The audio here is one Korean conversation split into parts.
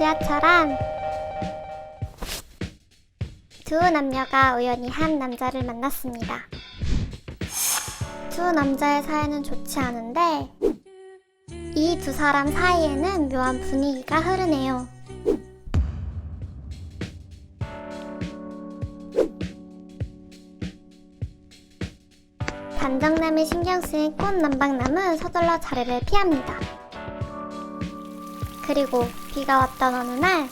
지하철 안. 두 남녀가 우연히 한 남자를 만났습니다. 두 남자의 사이는 좋지 않은데 이 두 사람 사이에는 묘한 분위기가 흐르네요. 단정남이 신경 쓰인 꽃 남방남은 서둘러 자리를 피합니다. 그리고 비가 왔던 어느 날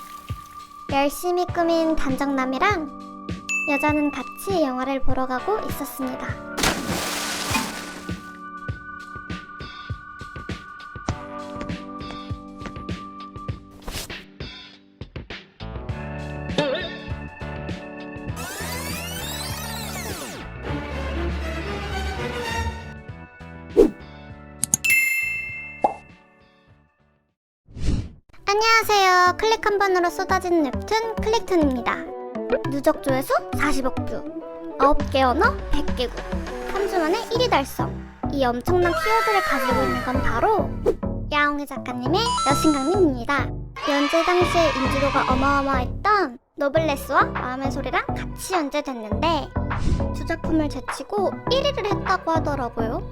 열심히 꾸민 단정남이랑 여자는 같이 영화를 보러 가고 있었습니다. 안녕하세요. 클릭 한 번으로 쏟아지는 웹툰 클릭툰입니다. 누적 조회수 40억 뷰, 9개 언어 100개국, 3주 만에 1위 달성. 이 엄청난 키워드를 가지고 있는 건 바로 야옹이 작가님의 여신강림입니다. 연재 당시에 인지도가 어마어마했던 노블레스와 마음의 소리랑 같이 연재됐는데 두 작품을 제치고 1위를 했다고 하더라고요.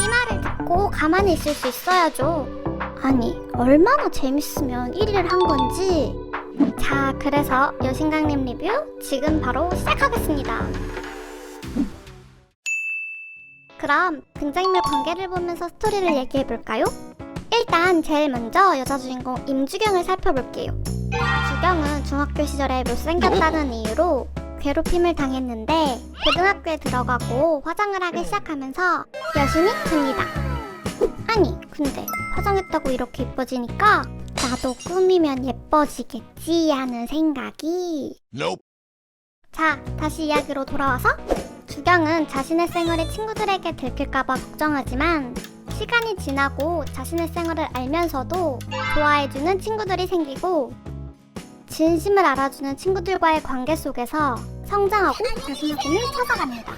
이 말을 듣고 가만히 있을 수 있어야죠. 아니, 얼마나 재밌으면 1위를 한 건지. 자, 그래서 여신강림 리뷰 지금 바로 시작하겠습니다. 그럼 등장인물 관계를 보면서 스토리를 얘기해볼까요? 일단 제일 먼저 여자 주인공 임주경을 살펴볼게요. 주경은 중학교 시절에 못생겼다는 이유로 괴롭힘을 당했는데 고등학교에 들어가고 화장을 하기 시작하면서 여신이 됩니다. 아니 근데 화장했다고 이렇게 예뻐지니까 나도 꾸미면 예뻐지겠지 하는 생각이 Nope. 자 다시 이야기로 돌아와서 주경은 자신의 생활이 친구들에게 들킬까봐 걱정하지만 시간이 지나고 자신의 생활을 알면서도 좋아해주는 친구들이 생기고 진심을 알아주는 친구들과의 관계 속에서 성장하고 자신의 꿈을 찾아갑니다.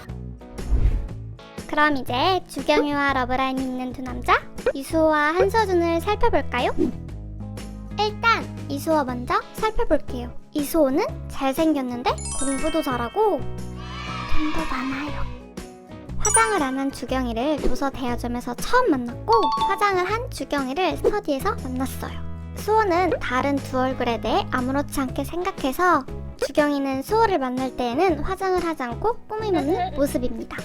그럼 이제 주경이와 러브라인이 있는 두 남자 이수호와 한서준을 살펴볼까요? 일단 이수호 먼저 살펴볼게요. 이수호는 잘생겼는데 공부도 잘하고 돈도 많아요. 화장을 안 한 주경이를 도서 대여점에서 처음 만났고 화장을 한 주경이를 스터디에서 만났어요. 수호는 다른 두 얼굴에 대해 아무렇지 않게 생각해서 주경이는 수호를 만날 때에는 화장을 하지 않고 꾸미는 모습입니다.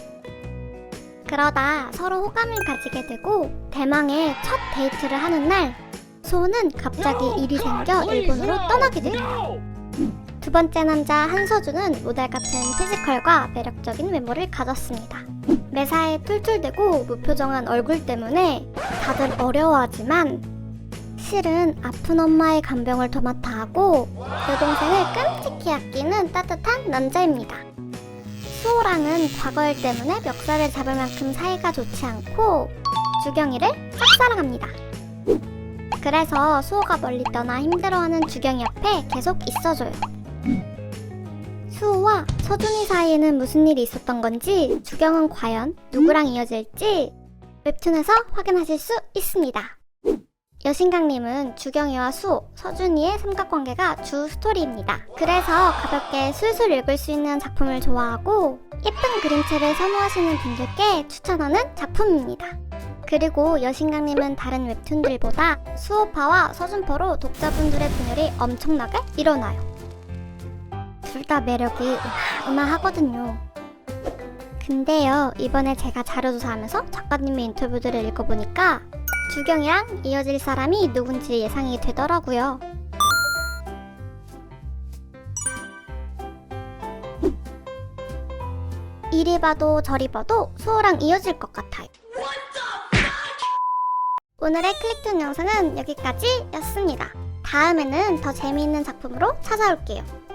그러다 서로 호감을 가지게 되고 대망의 첫 데이트를 하는 날 수호는 갑자기 일이 생겨 일본으로 떠나게 됩니다. 두 번째 남자 한서준은 모델 같은 피지컬과 매력적인 외모를 가졌습니다. 매사에 툴툴대고 무표정한 얼굴 때문에 다들 어려워하지만 실은 아픈 엄마의 간병을 도맡아 하고 여동생을 끔찍히 아끼는 따뜻한 남자입니다. 수호랑은 과거일 때문에 멱살을 잡을 만큼 사이가 좋지 않고 주경이를 짝사랑합니다. 그래서 수호가 멀리 떠나 힘들어하는 주경이 옆에 계속 있어줘요. 수호와 서준이 사이에는 무슨 일이 있었던 건지 주경은 과연 누구랑 이어질지 웹툰에서 확인하실 수 있습니다. 여신강님은 주경이와 수호, 서준이의 삼각관계가 주 스토리입니다. 그래서 가볍게 술술 읽을 수 있는 작품을 좋아하고 예쁜 그림체를 선호하시는 분들께 추천하는 작품입니다. 그리고 여신강님은 다른 웹툰들보다 수호파와 서준파로 독자분들의 분열이 엄청나게 일어나요. 둘 다 매력이 어마어마하거든요. 근데요, 이번에 제가 자료조사하면서 작가님의 인터뷰들을 읽어보니까 주경이랑 이어질 사람이 누군지 예상이 되더라고요. 이리 봐도 저리 봐도 수호랑 이어질 것 같아요. 오늘의 클릭툰 영상은 여기까지였습니다. 다음에는 더 재미있는 작품으로 찾아올게요.